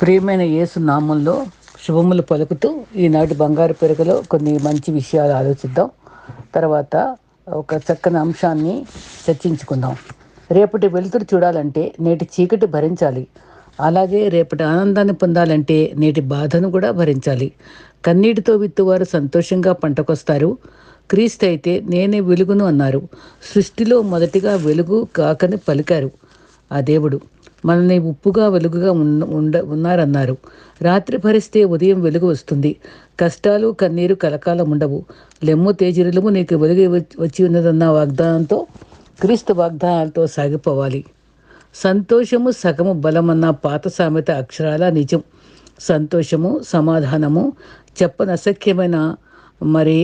ప్రియమైన యేసు నామంలో శుభములు పలుకుతూ ఈనాటి బంగారు పెరుగులో కొన్ని మంచి విషయాలు ఆలోచిద్దాం. తర్వాత ఒక చక్కని అంశాన్ని చర్చించుకుందాం. రేపటి వెలుతురు చూడాలంటే నేటి చీకటి భరించాలి. అలాగే రేపటి ఆనందాన్ని పొందాలంటే నేటి బాధను కూడా భరించాలి. కన్నీటితో విత్తువారు సంతోషంగా పంటకొస్తారు. క్రీస్తు అయితే నేనే వెలుగును అన్నారు. సృష్టిలో మొదటిగా వెలుగు కాకని పలికారు. ఆ దేవుడు మనల్ని ఉప్పుగా వెలుగుగా ఉన్న ఉండ ఉన్నారన్నారు. రాత్రి భరిస్తే ఉదయం వెలుగు వస్తుంది. కష్టాలు కన్నీరు కలకాలం ఉండవు. లెమ్ము తేజరిలము నీకు వెలుగు వచ్చి ఉన్నదన్న వాగ్దానంతో క్రీస్తు వాగ్దానాలతో సాగిపోవాలి. సంతోషము సగము బలమన్న పాత సామెత అక్షరాల నిజం. సంతోషము సమాధానము చెప్పనసఖ్యమైన మరి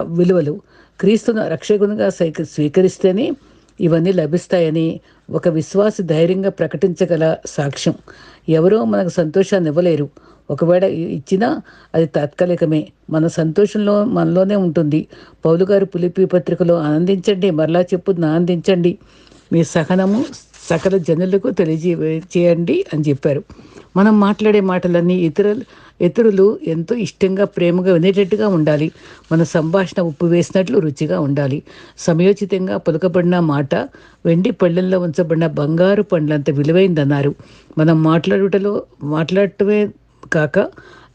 విలువలు. క్రీస్తును రక్షకునిగా స్వీకరిస్తేనే ఇవన్నీ లభిస్తాయని ఒక విశ్వాసి ధైర్యంగా ప్రకటించగల సాక్ష్యం. ఎవరో మనకు సంతోషాన్ని ఇవ్వలేరు ఒకవేళ ఇచ్చినా అది తాత్కాలికమే. మన సంతోషంలో మనలోనే ఉంటుంది. పౌలు గారు పులిపి పత్రికలో ఆనందించండి మరలా చెప్పు ఆనందించండి. మీ సహనము సకల జనులకు తెలియజే చేయండి అని చెప్పారు. మనం మాట్లాడే మాటలన్నీ ఇతరులు ఇతరులు ఎంతో ఇష్టంగా ప్రేమగా వినేటట్టుగా ఉండాలి. మన సంభాషణ ఉప్పు వేసినట్లు రుచిగా ఉండాలి. సమయోచితంగా పలుకబడిన మాట వెండి పళ్ళల్లో ఉంచబడిన బంగారు పండ్లంత విలువైందన్నారు. మనం మాట్లాడుటలో మాట్లాడటమే కాక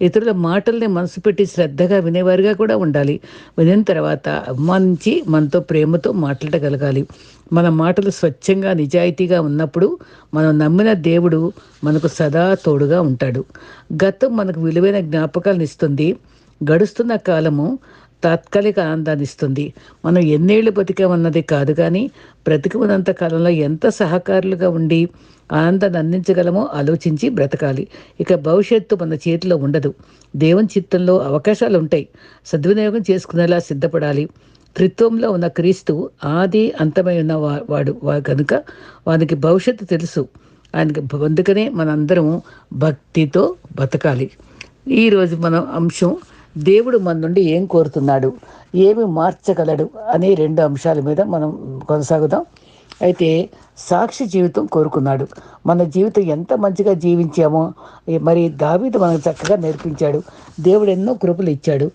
ఇతరుల మాటల్ని మనసు పెట్టి శ్రద్ధగా వినేవారుగా కూడా ఉండాలి. వినిన తర్వాత అభిమానించి మనతో ప్రేమతో మాట్లాడగలగాలి. మన మాటలు స్వచ్ఛంగా నిజాయితీగా ఉన్నప్పుడు మనం నమ్మిన దేవుడు మనకు సదా తోడుగా ఉంటాడు. గతం మనకు విలువైన జ్ఞాపకాలను ఇస్తుంది. గడుస్తున్న కాలము తాత్కాలిక ఆనందాన్ని ఇస్తుంది. మనం ఎన్నేళ్ళు బతికామన్నది కాదు కానీ బ్రతికి కాలంలో ఎంత సహకారులుగా ఉండి ఆనందాన్ని అందించగలమో ఆలోచించి బ్రతకాలి. ఇక భవిష్యత్తు మన చేతిలో ఉండదు. దేవుని చిత్తంలో అవకాశాలు ఉంటాయి. సద్వినియోగం చేసుకునేలా సిద్ధపడాలి. త్రిత్వంలో ఉన్న క్రీస్తు ఆది అంతమై ఉన్న వాడు కనుక వానికి భవిష్యత్తు తెలుసు. ఆయనకి అందుకనే మనందరం భక్తితో బతకాలి. ఈరోజు మనం అంశం దేవుడు మన నుండి ఏం కోరుతున్నాడు? ఏమి మార్చగలడు? అనే రెండు అంశాల మీద మనం కొనసాగుదాం. అయితే సాక్షి జీవితం కోరుకున్నాడు. మన జీవితం ఎంత మంచిగా జీవించామో మరి దావీదు మనకు చక్కగా నేర్పించాడు. దేవుడు ఎన్నో కృపలు ఇచ్చాడు.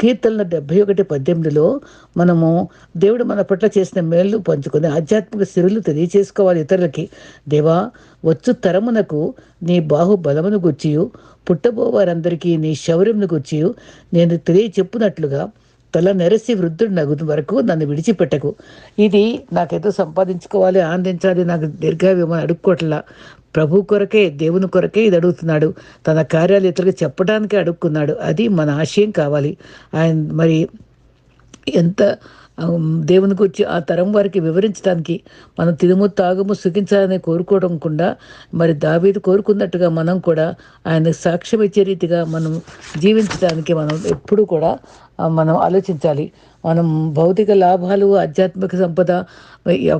కీర్తనల డెబ్బై ఒకటి పద్దెనిమిదిలో మనము దేవుడు మన పట్ల చేసిన మేలు పంచుకొని ఆధ్యాత్మిక సిరులు తెలియచేసుకోవాలి ఇతరులకి. దేవా వచ్చు తరమునకు నీ బాహుబలమును బలమును గుచ్చియు పుట్టబోవారందరికీ నీ శౌర్యంను గుచ్చియు నేను తెలియచెప్పునట్లుగా తల నెరసి వృద్ధుడు నగు వరకు నన్ను విడిచిపెట్టకు. ఇది నాకేదో సంపాదించుకోవాలి ఆనందించాలి నాకు దీర్ఘావ్యమని అడుక్కోవట్లా ప్రభు కొరకే దేవుని కొరకే ఇది అడుగుతున్నాడు. తన కార్యాలు ఇతరులకు చెప్పడానికే అడుక్కున్నాడు. అది మన ఆశయం కావాలి. ఆయన మరి ఎంత దేవుని గురించి ఆ తరం వారికి వివరించడానికి మనం తినుము తాగుము సుఖించాలని కోరుకోవడం కూడా మరి దావీదు కోరుకున్నట్టుగా మనం కూడా ఆయన సాక్ష్యం ఇచ్చే రీతిగా మనం జీవించడానికి మనం ఎప్పుడు కూడా మనం ఆలోచించాలి. మనం భౌతిక లాభాలు ఆధ్యాత్మిక సంపద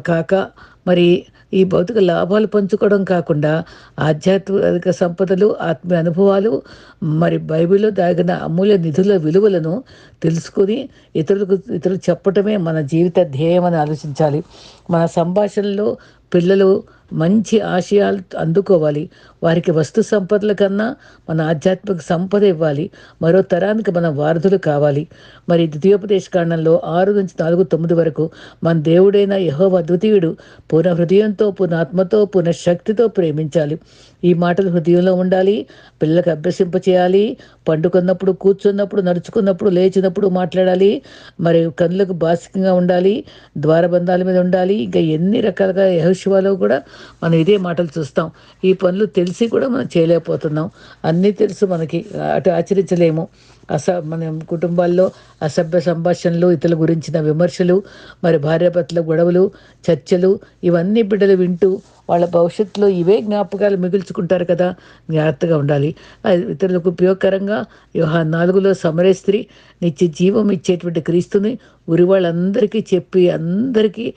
కాక మరి ఈ భౌతిక లాభాలు పంచుకోవడం కాకుండా ఆధ్యాత్మిక సంపదలు ఆత్మీయ అనుభవాలు మరి బైబిల్లో దాగిన అమూల్య నిధుల విలువలను తెలుసుకొని ఇతరులకు ఇతరులు చెప్పటమే మన జీవిత ధ్యేయం అని ఆలోచించాలి. మన సంభాషణలో పిల్లలు మంచి ఆశయాలు అందుకోవాలి. వారికి వస్తు సంపదల కన్నా మన ఆధ్యాత్మిక సంపద ఇవ్వాలి. మరో తరానికి మన వారధులు కావాలి. మరి ద్వితీయోపదేశ కాండంలో ఆరు నుంచి నాలుగు తొమ్మిది వరకు మన దేవుడైన యహో అద్వితీయుడు పూర్ణ హృదయంతో పూర్ణ ఆత్మతో పూర్ణ శక్తితో ప్రేమించాలి. ఈ మాటలు హృదయంలో ఉండాలి. పిల్లలకు అభ్యసింపచేయాలి పండుకున్నప్పుడు కూర్చున్నప్పుడు నడుచుకున్నప్పుడు లేచినప్పుడు మాట్లాడాలి. మరి కళ్ళకు బాసికంగా ఉండాలి. ద్వారబంధాల మీద ఉండాలి. ఇంకా ఎన్ని రకాలుగా యహోశివాలో కూడా మనం ఇదే మాటలు చూస్తాం. ఈ పనులు తెలిసి కూడా మనం చేయలేకపోతున్నాం. అన్నీ తెలుసు మనకి. అటు ఆచరించలేము. అస మన కుటుంబాల్లో అసభ్య సంభాషణలు ఇతరుల గురించిన విమర్శలు మరి భార్యాభర్తల గొడవలు చర్చలు ఇవన్నీ బిడ్డలు వింటూ వాళ్ళ భవిష్యత్తులో ఇవే జ్ఞాపకాలు మిగుల్చుకుంటారు కదా. జాగ్రత్తగా ఉండాలి. ఇతరులకు ఉపయోగకరంగా వ్యూహ నాలుగులో సమరేస్త్రి నిత్య జీవం ఇచ్చేటువంటి క్రీస్తుని ఉరి వాళ్ళందరికీ చెప్పి అందరికీ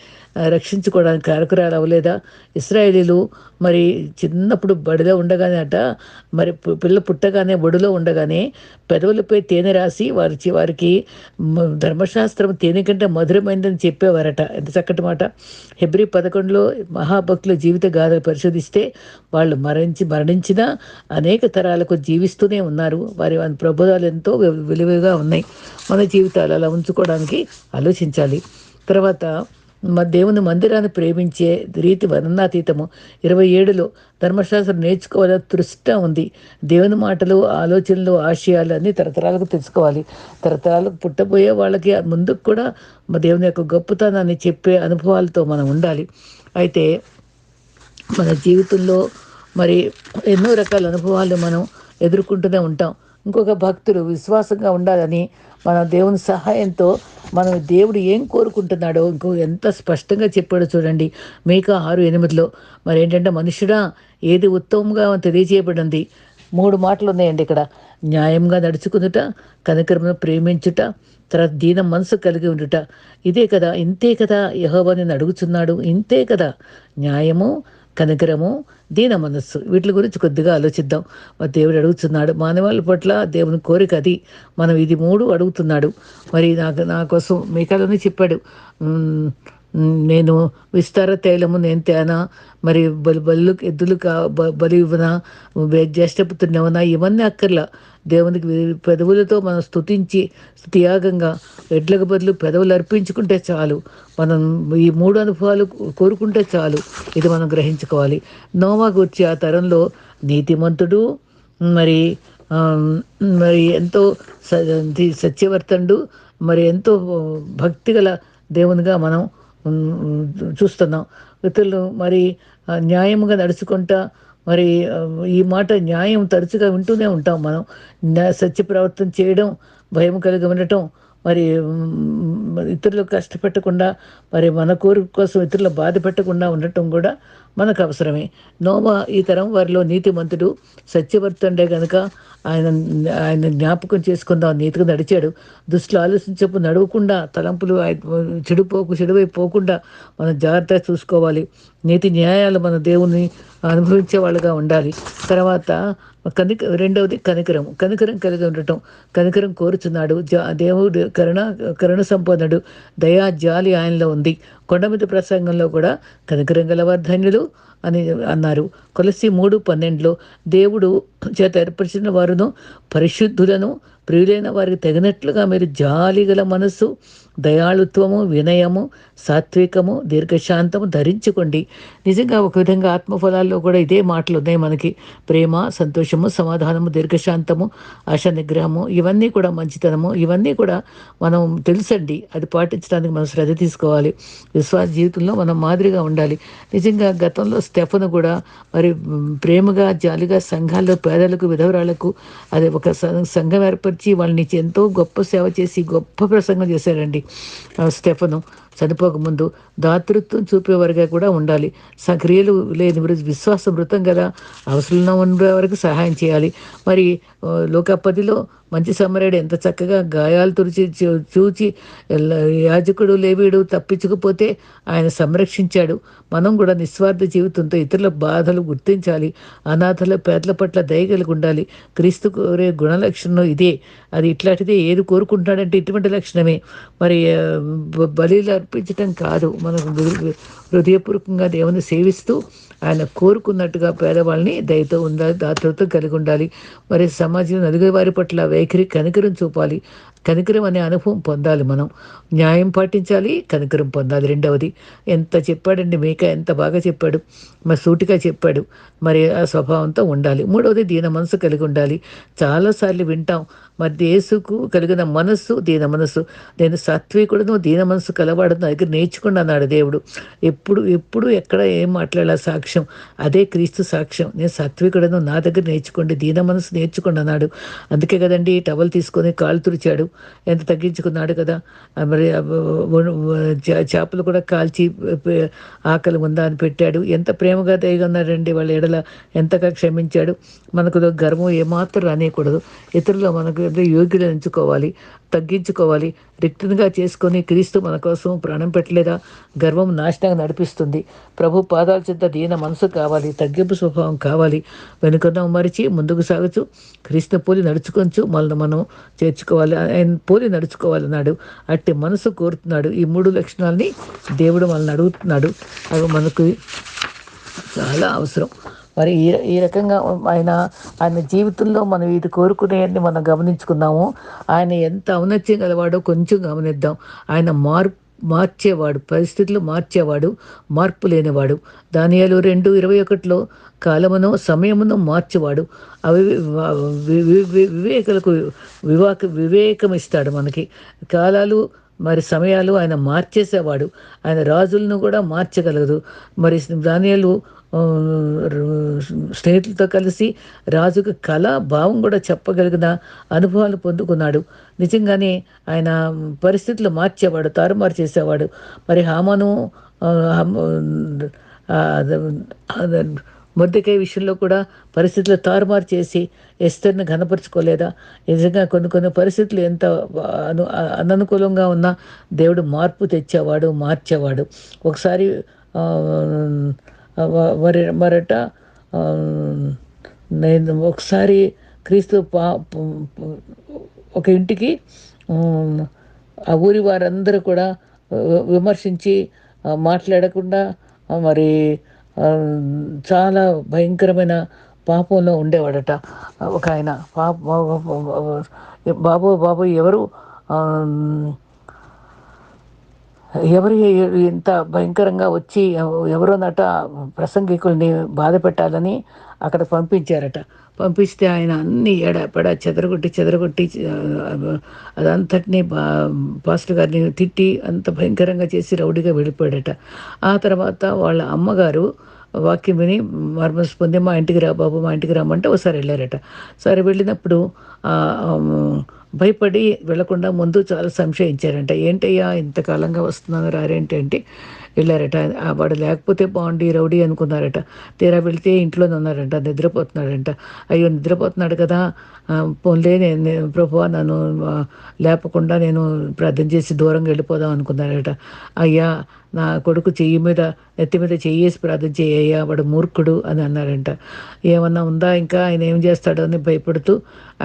రక్షించుకోవడానికి కారకురాలు అవ్వలేదా? ఇస్రాయేలీలు మరి చిన్నప్పుడు బడిలో ఉండగానే అట మరి పిల్ల పుట్టగానే బడిలో ఉండగానే పెదవులపై తేనె రాసి వారి వారికి ధర్మశాస్త్రం తేనె కంటే మధురమైందని చెప్పేవారట. ఎంత చక్కటి మాట. హెబ్రి పదకొండులో మహాభక్తులు జీవి జీవిత గాథలు పరిశోధిస్తే వాళ్ళు మరణించి మరణించిన అనేక తరాలకు జీవిస్తూనే ఉన్నారు. వారి వారి ప్రబోధాలు ఎంతో వి- విలువగా ఉన్నాయి. మన జీవితాలు అలా ఉంచుకోవడానికి ఆలోచించాలి. తర్వాత మా దేవుని మందిరాన్ని ప్రేమించే రీతి వర్ణనాతీతము. ఇరవై ఏడులో ధర్మశాస్త్రం నేర్చుకోవాలని తృష్ట ఉంది. దేవుని మాటలు ఆలోచనలు ఆశయాలు అన్నీ తరతరాలకు తెలుసుకోవాలి. తరతరాలకు పుట్టబోయే వాళ్ళకి ముందుకు కూడా మా దేవుని యొక్క గొప్పతనాన్ని చెప్పే అనుభవాలతో మనం ఉండాలి. అయితే మన జీవితంలో మరి ఎన్నో రకాల అనుభవాలు మనం ఎదుర్కొంటూనే ఉంటాం. ఇంకొక భక్తుడు విశ్వాసంగా ఉండాలని మన దేవుని సహాయంతో మనం దేవుడు ఏం కోరుకుంటున్నాడో ఇంకో ఎంత స్పష్టంగా చెప్పాడో చూడండి. మేక ఆరు ఎనిమిదిలో మరి ఏంటంటే మనుషుడా ఏది ఉత్తమంగా తెలియజేయబడింది? మూడు మాటలు ఉన్నాయండి ఇక్కడ. న్యాయంగా నడుచుకునుట కనికరమును ప్రేమించుట తర్వాత దీన మనసు కలిగి ఉండుట. ఇదే కదా ఇంతే కదా యహోవా నేను ఇంతే కదా. న్యాయము కనికరము దీన మనస్సు. వీటి గురించి కొద్దిగా ఆలోచిద్దాం. మరి దేవుడు అడుగుతున్నాడు మానవాళ్ళ పట్ల దేవుని కోరిక అది. మనం ఇది మూడు అడుగుతున్నాడు. మరి నాకు నా కోసం మీకాలోనే చెప్పాడు. నేను విస్తార తైలము నేను తేనా మరి బలి బలు ఎద్దులు కా బలి ఇవ్వనా జ్యేష్ఠపుత్రునివనా ఇవన్నీ అక్కర్లా. దేవునికి పెదవులతో మనం స్తుతించి త్యాగంగా ఎడ్లకు బదులు పెదవులు అర్పించుకుంటే చాలు. మనం ఈ మూడు అనుభవాలు కోరుకుంటే చాలు. ఇది మనం గ్రహించుకోవాలి. నోవా గురించి ఆ తరంలో నీతిమంతుడు మరి మరి ఎంతో స- సత్యవర్తనుడు మరి ఎంతో భక్తి గల దేవునిగా మనం చూస్తున్నాం. ఇతరులు మరి న్యాయముగా నడుచుకుంటా మరి ఈ మాట న్యాయం తరచుగా వింటూనే ఉంటాం మనం. సత్య ప్రవర్తన చేయడం భయం కలిగి ఉండటం మరి ఇతరులకు కష్టపెట్టకుండా మరి మన కోరిక కోసం ఇతరుల బాధ పెట్టకుండా ఉండటం కూడా మనకు అవసరమే నోవా ఈ తరం వారిలో నీతిమంతుడు సత్యవర్తండే గనుక ఆయన ఆయన జ్ఞాపకం చేసుకుందాం నీతిగా నడిచాడు. దుస్తులు ఆలోచించపు నడవకుండా తలంపులు చెడుపోకు చెడిపోకు చెడువై పోకుండా మనం జాగ్రత్తగా చూసుకోవాలి. నీతి న్యాయాలు మన దేవుని అనుభవించే వాళ్ళుగా ఉండాలి. తర్వాత కనిక రెండవది కనికరం. కనికరం కలిగి ఉండటం. కనికరం కోరుచున్నాడు. జా దేవుడు కరుణ కరుణ సంపన్నుడు. దయా జాలి ఆయనలో ఉంది. కొండమిది ప్రసంగంలో కూడా కనకరంగలవర్ధన్యులు అని అన్నారు. కొలసి మూడు పన్నెండులో దేవుడు చేత ఏర్పరిచిన వారును పరిశుద్ధులను ప్రియులైన వారికి తగినట్లుగా మీరు జాలి గల మనస్సు దయాళుత్వము వినయము సాత్వికము దీర్ఘశాంతము ధరించుకోండి. నిజంగా ఒక విధంగా ఆత్మఫలాల్లో కూడా ఇదే మాటలు ఉన్నాయి మనకి. ప్రేమ సంతోషము సమాధానము దీర్ఘశాంతము ఆశ నిగ్రహము ఇవన్నీ కూడా మంచితనము. ఇవన్నీ కూడా మనం తెలుసండి. అది పాటించడానికి మనం శ్రద్ధ తీసుకోవాలి. విశ్వాస జీవితంలో మనం మాదిరిగా ఉండాలి. నిజంగా గతంలో స్టెఫను కూడా మరి ప్రేమగా జాలిగా సంఘాల్లో పేదలకు విధవరాలకు అది ఒక సంఘం ఏర్పరిచి వాళ్ళని ఎంతో గొప్ప సేవ చేసి గొప్ప ప్రసంగం చేశారండి. ఆ స్టెఫను చనిపోకముందు దాతృత్వం చూపేవారుగా కూడా ఉండాలి. సక్రియలు లేని విశ్వాసం వృతం కదా. అవసరంలో ఉండే వరకు సహాయం చేయాలి. మరి లోకపదిలో మంచి సమరేడు ఎంత చక్కగా గాయాలు తుడిచి చూ- చూచి యాజకుడు లేవీడు తప్పించకపోతే ఆయన సంరక్షించాడు. మనం కూడా నిస్వార్థ జీవితంతో ఇతరుల బాధలు గుర్తించాలి. అనాథల పేదల పట్ల దయ కలిగి ఉండాలి. క్రీస్తు కోరే గుణలక్షణం ఇదే. అది ఇట్లాంటిదే. ఏది కోరుకుంటున్నాడంటే ఇటువంటి లక్షణమే. మరి బలి అర్పించటం కాదు. మనకు హృదయపూర్వకంగా దేవుని సేవిస్తూ ఆయన కోరుకున్నట్టుగా పేదవాళ్ళని దయతో ఉండాలి దాతలతో కలిగి ఉండాలి. మరి సమాజంలో నలుగురి వారి పట్ల వైఖరి కనికరం చూపాలి. కనికరం అనే అనుభవం పొందాలి మనం. న్యాయం పాటించాలి కనికరం పొందాలి. రెండవది ఎంత చెప్పాడండి మీక ఎంత బాగా చెప్పాడు. మరి సూటిగా చెప్పాడు. మరి ఆ స్వభావంతో ఉండాలి. మూడవది దీన మనసు కలిగి ఉండాలి. చాలాసార్లు వింటాం మరి యేసుకు కలిగిన మనస్సు దీన మనస్సు. నేను సాత్వికుడును దీన మనస్సు కలవాడను దగ్గర నేర్చుకున్నాడు దేవుడు. ఎప్పుడు ఎప్పుడు ఎక్కడ ఏం మాట్లాడాల సాక్ష్యం? అదే క్రీస్తు సాక్ష్యం. నేను సాత్వికుడను నా దగ్గర నేర్చుకోండి దీన మనసు నేర్చుకోండి అన్నాడు. అందుకే కదండి టవల్ తీసుకొని కాలు తుడిచాడు. ఎంత తగ్గించుకున్నాడు కదా? మరి చే- చేపలు కూడా కాల్చి ఆకలి ఉందా అని పెట్టాడు. ఎంత ప్రేమగా దయగా వాళ్ళ ఎడల. ఎంతగా క్షమించాడు. మనకు గర్వం ఏమాత్రం రానియకూడదు. ఇతరులు మనకు ఎంతో యోగ్యులు ఎంచుకోవాలి. తగ్గించుకోవాలి. రిక్తంగా చేసుకొని క్రీస్తు మన కోసం ప్రాణం పెట్టలేదా? గర్వం నాశనంగా నడిపిస్తుంది. ప్రభు పాదాల చెంత దీన మనసు కావాలి. తగ్గింపు స్వభావం కావాలి. వెనుకన్న మరిచి ముందుకు సాగుచు. క్రీస్తు పోలి నడుచుకొంచు. మనల్ని మనం చేర్చుకోవాలి. ఆయన పోలి నడుచుకోవాలన్నాడు. అట్టి మనసు కోరుతున్నాడు. ఈ మూడు లక్షణాలని దేవుడు మనల్ని అడుగుతున్నాడు. అవి మనకు చాలా అవసరం. మరి ఈ ఈ రకంగా ఆయన ఆయన జీవితంలో మనం ఇది కోరుకునేవన్నీ మనం గమనించుకున్నాము ఆయన ఎంత ఔన్నత్యం గలవాడో కొంచెం గమనిద్దాం. ఆయన మార్పు మార్చేవాడు పరిస్థితులు మార్చేవాడు మార్పు లేనివాడు. దానియాలు రెండు ఇరవై ఒకటిలో కాలమును సమయమును మార్చేవాడు. అవి వివేకులకు వివాక వివేకం ఇస్తాడు మనకి. కాలాలు మరి సమయాలు ఆయన మార్చేసేవాడు. ఆయన రాజులను కూడా మార్చగలదు మరి దానియాలు స్నేహితులతో కలిసి రాజుకు కళ భావం కూడా చెప్పగలిగిన అనుభవాలు పొందుకున్నాడు. నిజంగానే ఆయన పరిస్థితులు మార్చేవాడు తారుమారు చేసేవాడు. మరి హామను ఆ, విషయంలో కూడా పరిస్థితులు తారుమారు చేసి ఎస్తర్ని ఘనపరుచుకోలేదా? నిజంగా కొన్ని కొన్ని పరిస్థితులు ఎంత అను అననుకూలంగా ఉన్నా దేవుడు మార్పు తెచ్చేవాడు మార్చేవాడు. ఒకసారి ఆ, మరి మరట నేను ఒకసారి క్రీస్తు పా ఒక ఇంటికి ఆ ఊరి వారందరూ కూడా విమర్శించి మాట్లాడకుండా మరి చాలా భయంకరమైన పాపంలో ఉండేవాడట. ఒక ఆయన పాప బాబు బాబు ఎవరు ఎవరు ఇంత భయంకరంగా వచ్చి ఎవరో నట ప్రసంగికుల్ని బాధ పెట్టాలని అక్కడ పంపించారట. పంపిస్తే ఆయన అన్ని ఎడపెడ చెదరగొట్టి చెదరగొట్టి అదంతటినీ బా పాస్టర్ గారిని తిట్టి అంత భయంకరంగా చేసి రౌడీగా వెళ్ళిపోయాడట. ఆ తర్వాత వాళ్ళ అమ్మగారు వాక్యం విని మర్మస్ పొంది మా ఇంటికి రా బాబు మా ఇంటికి రమ్మంటే ఒకసారి వెళ్ళారట. సరే వెళ్ళినప్పుడు భయపడి వెళ్ళకుండా ముందు చాలా సంశయించారంట ఏంటయ్యా ఇంతకాలంగా వస్తున్నాను రారేంటి అంటే? వెళ్ళారట. ఆ వాడు లేకపోతే బాగుండి రౌడీ అనుకున్నారట. తీరా వెళితే ఇంట్లోనే ఉన్నారంట నిద్రపోతున్నాడంట. అయ్యో నిద్రపోతున్నాడు కదా. పోన్లే నేను ప్రభు ప్రభువా నన్ను లేపకుండా నేను ప్రార్థన చేసి దూరంగా వెళ్ళిపోదాం అనుకున్నారట. అయ్యా నా కొడుకు చెయ్యి మీద నెత్తి మీద చెయ్యేసి ప్రార్థన చేయ్యా వాడు మూర్ఖుడు అని అన్నారంట. ఏమన్నా ఉందా ఇంకా? ఆయన ఏం చేస్తాడో అని భయపడుతూ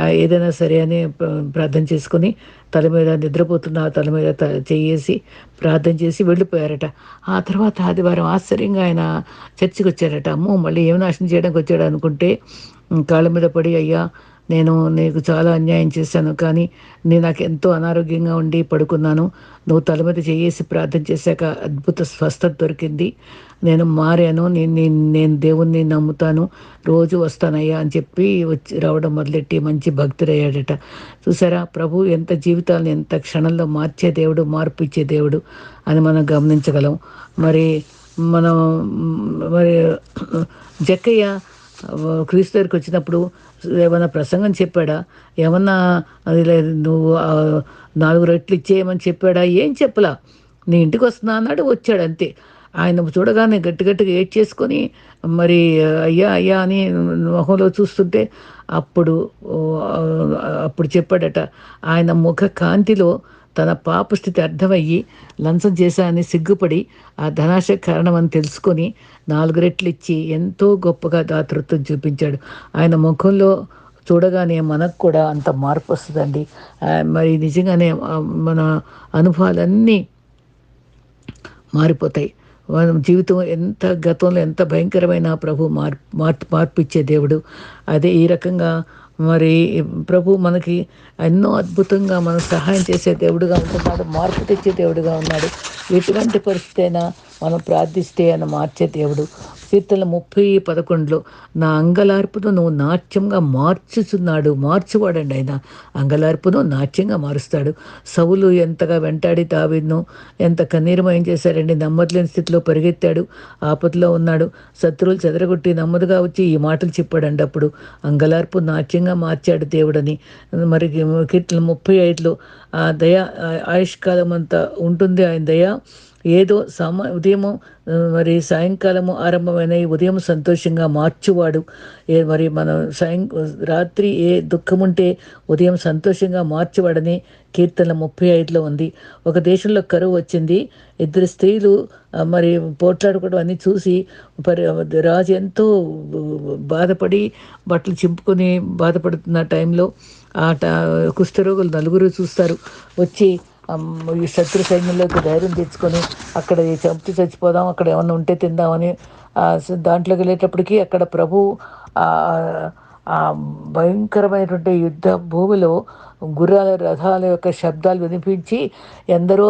ఏదైనా సరే అని ప్ర- ప్రార్థన చేసుకుని తల మీద నిద్రపోతున్న తల మీద త- చెయ్యేసి ప్రార్థన చేసి వెళ్ళిపోయారట. ఆ తర్వాత ఆదివారం ఆశ్చర్యంగా ఆయన చర్చికి వచ్చారట అమ్మో మళ్ళీ ఏం నాశనం చేయడానికి వచ్చాడు అనుకుంటే కాళ్ళ మీద పడి అయ్యా నేను నీకు చాలా అన్యాయం చేశాను కానీ నేను నాకు ఎంతో అనారోగ్యంగా ఉండి పడుకున్నాను. నువ్వు తల మీద చేసి ప్రార్థన చేశాక అద్భుత స్వస్థత దొరికింది. నేను మారాను నేను నేను నేను దేవుణ్ణి నమ్ముతాను రోజు వస్తానయ్యా అని చెప్పి వచ్చి రావడం మొదలెట్టి మంచి భక్తుడయ్యాడట. చూసారా ప్రభు ఎంత జీవితాలను ఎంత క్షణంలో మార్చే దేవుడు మార్పు ఇచ్చే దేవుడు అని మనం గమనించగలం. మరి మనం మరి జక్కయ్య క్రీస్తు దగ్గరికి వచ్చినప్పుడు ఏమైనా ప్రసంగం చెప్పాడా? ఏమన్నా అది లేదు నువ్వు నాలుగు రెట్లు ఇచ్చేయమని చెప్పాడా? ఏం చెప్పలా? నీ ఇంటికి వస్తున్నా అన్నాడు వచ్చాడు అంతే. ఆయన చూడగానే గట్టి గట్టిగా ఏడ్ చేసుకొని మరి అయ్యా అయ్యా అని మొహంలో చూస్తుంటే అప్పుడు అప్పుడు చెప్పాడట. ఆయన ముఖ కాంతిలో తన పాప స్థితి అర్థమయ్యి లంచం చేశానని సిగ్గుపడి ఆ ధనాశ కారణం అని తెలుసుకొని నాలుగు రెట్లు ఇచ్చి ఎంతో గొప్పగా దాతృత్వం చూపించాడు. ఆయన ముఖంలో చూడగానే మనకు కూడా అంత మార్పు వస్తుందండి. మరి నిజంగానే మన అనుభవాలన్నీ మారిపోతాయి. మన జీవితం ఎంత గతంలో ఎంత భయంకరమైన ప్రభు మార్ మార్పు మార్పు ఇచ్చే దేవుడు. అదే ఈ రకంగా మరి ప్రభు మనకి ఎన్నో అద్భుతంగా మన సహాయం చేసే దేవుడుగా ఉంటున్నాడు మార్పు తెచ్చే దేవుడుగా ఉన్నాడు. ఎటువంటి పరిస్థితి అయినా మనం ప్రార్థిస్తే ఆయన మార్చే దేవుడు. కీర్తన ముప్పై పదకొండులో నా అంగలార్పును నువ్వు నాట్యంగా మార్చుచున్నాడు మార్చువాడండి ఆయన. అంగలార్పును నాట్యంగా మారుస్తాడు. సవులు ఎంతగా వెంటాడి తావిను ఎంత కన్నీరుమయం చేశాడండి నమ్మట్లేని స్థితిలో పరిగెత్తాడు ఆపదలో ఉన్నాడు. శత్రువులు చెదరగొట్టి నమ్మదుగా వచ్చి ఈ మాటలు చెప్పాడండి అప్పుడు. అంగలార్పు నాట్యంగా మార్చాడు దేవుడని. మరి కీర్తన ముప్పై ఐదులో ఆ దయ ఆయుష్కాలం అంతా ఉంటుంది ఆయన దయ. ఏదో సమ ఉదయము మరి సాయంకాలము ఆరంభమైన ఈ ఉదయం సంతోషంగా మార్చువాడు. ఏ మరి మనం సాయం రాత్రి ఏ దుఃఖం ఉంటే ఉదయం సంతోషంగా మార్చువాడని కీర్తన ముప్పై ఐదులో ఉంది. ఒక దేశంలో కరువు వచ్చింది. ఇద్దరు స్త్రీలు మరి పోట్లాడుకోవడం అన్ని చూసి పరి రాజు ఎంతో బాధపడి బట్టలు చింపుకొని బాధపడుతున్న టైంలో ఆ ట- కుష్ఠరోగులు నలుగురు చూస్తారు. వచ్చి ఈ శత్రు సైన్యంలోకి ధైర్యం తెచ్చుకొని అక్కడ ఈ చంపి చచ్చిపోదాం అక్కడ ఏమన్నా ఉంటే తిందామని దాంట్లోకి వెళ్ళేటప్పటికీ అక్కడ ప్రభు ఆ భయంకరమైనటువంటి యుద్ధ భూమిలో గుర్రాల రథాల యొక్క శబ్దాలు వినిపించి ఎందరో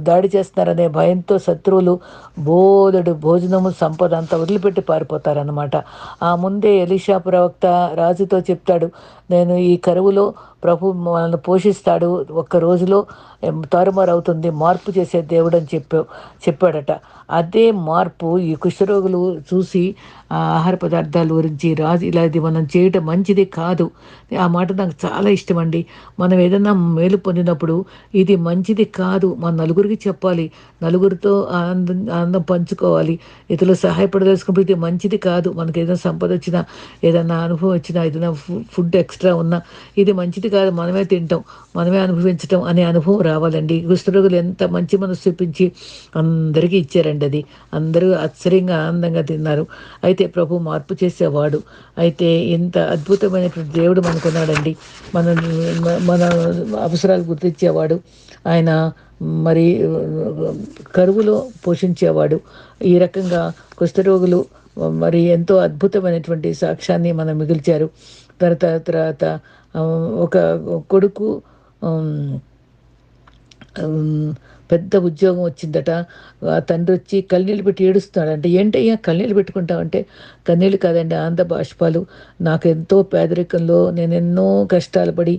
దాడి చేస్తున్నారనే భయంతో శత్రువులు బోధడు భోజనము సంపద అంతా వదిలిపెట్టి పారిపోతారనమాట ఆ ముందే ఎలిషా ప్రవక్త రాజుతో చెప్తాడు నేను ఈ కరువులో ప్రభు మనల్ని పోషిస్తాడు. ఒక్క రోజులో తారుమారు అవుతుంది మార్పు చేసే దేవుడు అని చెప్పా చెప్పాడట. అదే మార్పు ఈ కుష్ఠరోగులు చూసి ఆహార పదార్థాల గురించి రాజు ఇలా ఇది మనం చేయటం మంచిది కాదు. ఆ మాట నాకు చాలా ఇష్టం అండి మనం ఏదైనా మేలు పొందినప్పుడు ఇది మంచిది కాదు. మన నలుగురికి చెప్పాలి. నలుగురితో ఆనందం ఆనందం పంచుకోవాలి. ఇతరులు సహాయపడదలుచుకున్నప్పుడు ఇది మంచిది కాదు. మనకి ఏదైనా సంపద వచ్చినా ఏదైనా అనుభవం వచ్చినా ఏదైనా ఫుడ్ ఎక్స్ట్రా ఉన్నా ఇది మంచిది కాదు మనమే తింటాం మనమే అనుభవించటం అనే అనుభవం రావాలండి. కుష్ఠరోగులు ఎంత మంచి మనసు చూపించి అందరికీ ఇచ్చారండి అది. అందరూ ఆశ్చర్యంగా ఆనందంగా తిన్నారు. అయితే ప్రభు మార్పు చేసేవాడు. అయితే ఇంత అద్భుతమైనటువంటి దేవుడు మనకున్నాడండి. మన మన అవసరాలు గుర్తించేవాడు. ఆయన మరి కరువులో పోషించేవాడు. ఈ రకంగా కుష్ఠరోగులు మరి ఎంతో అద్భుతమైనటువంటి సాక్ష్యాన్ని మనం మిగిల్చారు. తర్వాత తర్వాత ఒక కొడుకు పెద్ద ఉద్యోగం వచ్చిందట. తండ్రి వచ్చి కన్నీళ్ళు పెట్టి ఏడుస్తున్నాడు అంటే ఏంటయ్యా కన్నీళ్ళు పెట్టుకుంటామంటే కన్నీళ్ళు కాదండి ఆంధ్ర బాష్పాలు. నాకు ఎంతో పేదరికంలో నేను ఎన్నో కష్టాలు పడి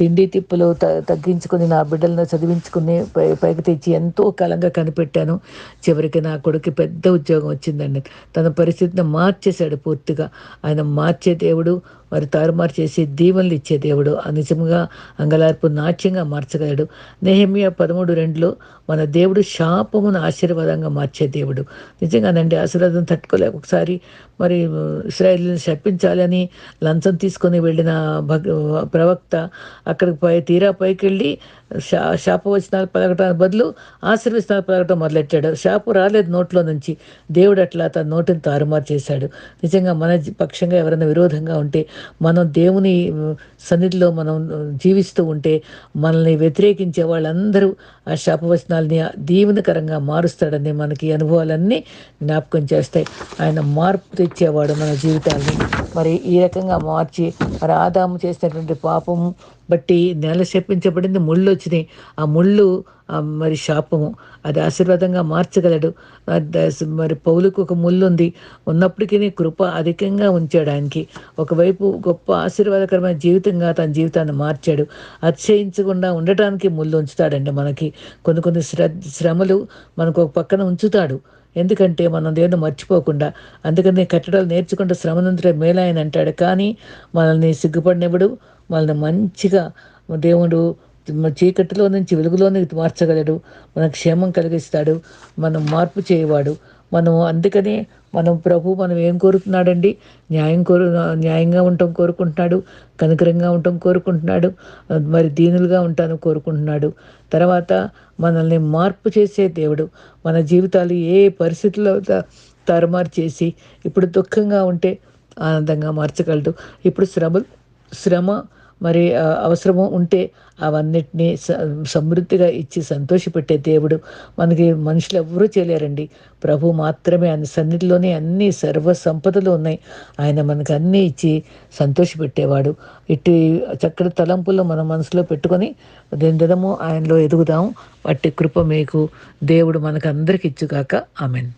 తిండి తిప్పులు త తగ్గించుకుని నా బిడ్డలను చదివించుకుని పై పైకి తెచ్చి ఎంతో కాలంగా కనిపెట్టాను. చివరికి నా కొడుకు పెద్ద ఉద్యోగం వచ్చిందండి. తన పరిస్థితిని మార్చేశాడు పూర్తిగా. ఆయన మార్చే దేవుడు మరి తారుమారు చేసి దీవెనలు ఇచ్చే దేవుడు. నిజంగా అంగలార్పు నాట్యంగా మార్చగలడు. నెహమియా పదమూడు రెండులో మన దేవుడు శాపమును ఆశీర్వాదంగా మార్చే దేవుడు. నిజంగానండి ఆశీర్వాదం తట్టుకోలేక ఒకసారి మరి ఇస్రాయల్ని శప్పించాలని లంచం తీసుకొని వెళ్ళిన భగ ప్రవక్త అక్కడికి పై తీరా పైకి వెళ్ళి శా శాపవచనాలు పలకటానికి బదులు ఆశీర్వచనాలు పలకటం మొదలెట్టాడు. శాపు రాలేదు నోట్లో నుంచి. దేవుడు అట్లా తన నోటిని తారుమారు చేశాడు. నిజంగా మన పక్షంగా ఎవరైనా విరోధంగా ఉంటే మనం దేవుని సన్నిధిలో మనం జీవిస్తూ ఉంటే మనల్ని వ్యతిరేకించే వాళ్ళందరూ ఆ శాపవచనాలని దీవెనకరంగా మారుస్తాడని మనకి అనుభవాలన్నీ జ్ఞాపకం చేస్తాయి. ఆయన మార్పు తెచ్చేవాడు మన జీవితాన్ని మరి ఈ రకంగా మార్చి మరి ఆదాము చేసినటువంటి పాపము బట్టి నేల శపించబడింది ముళ్ళు వచ్చినాయి. ఆ ముళ్ళు మరి శాపము. అది ఆశీర్వాదంగా మార్చగలడు. మరి పౌలకు ఒక ముళ్ళు ఉంది. ఉన్నప్పటికీ కృప అధికంగా ఉంచాడు ఆయనకి. ఒకవైపు గొప్ప ఆశీర్వాదకరమైన జీవితంగా తన జీవితాన్ని మార్చాడు. అతిశయించకుండా ఉండటానికి ముళ్ళు ఉంచుతాడండి మనకి. కొన్ని కొన్ని శ్రమలు మనకు ఒక పక్కన ఉంచుతాడు. ఎందుకంటే మనం దేవుని మర్చిపోకుండా. అందుకని కట్టడాలు నేర్చుకుంటే శ్రమనంతరే మేలాయని అంటాడు. కానీ మనల్ని సిగ్గుపడినప్పుడు మనల్ని మంచిగా దేవుడు చీకటిలో నుంచి వెలుగులోనికి మార్చగలడు. మన క్షేమం కలిగిస్తాడు. మనం మార్పు చేయవాడు. మనం అందుకనే మనం ప్రభు మనం ఏం కోరుతున్నాడండి న్యాయం కోరు న్యాయంగా ఉండటం కోరుకుంటున్నాడు. కనికరంగా ఉండటం కోరుకుంటున్నాడు. మరి దీనులుగా ఉంటాను కోరుకుంటున్నాడు. తర్వాత మనల్ని మార్పు చేసే దేవుడు. మన జీవితాలు ఏ పరిస్థితుల్లో తారుమారు చేసి ఇప్పుడు దుఃఖంగా ఉంటే ఆనందంగా మార్చగలడు. ఇప్పుడు శ్రమ శ్రమ మరి అవసరము ఉంటే అవన్నిటినీ సమృద్ధిగా ఇచ్చి సంతోషపెట్టే దేవుడు మనకి మనుషులు ఎవరూ చేయలేరండి. ప్రభు మాత్రమే ఆయన సన్నిధిలోనే అన్ని సర్వ సంపదలు ఉన్నాయి. ఆయన మనకు అన్నీ ఇచ్చి సంతోషపెట్టేవాడు. ఇట్టి చక్కటి తలంపులు మన మనసులో పెట్టుకొని దినదినము ఆయనలో ఎదుగుదాం. వాటి కృప మీకు దేవుడు మనకు అందరికి ఇచ్చుగాక. ఆమెన్.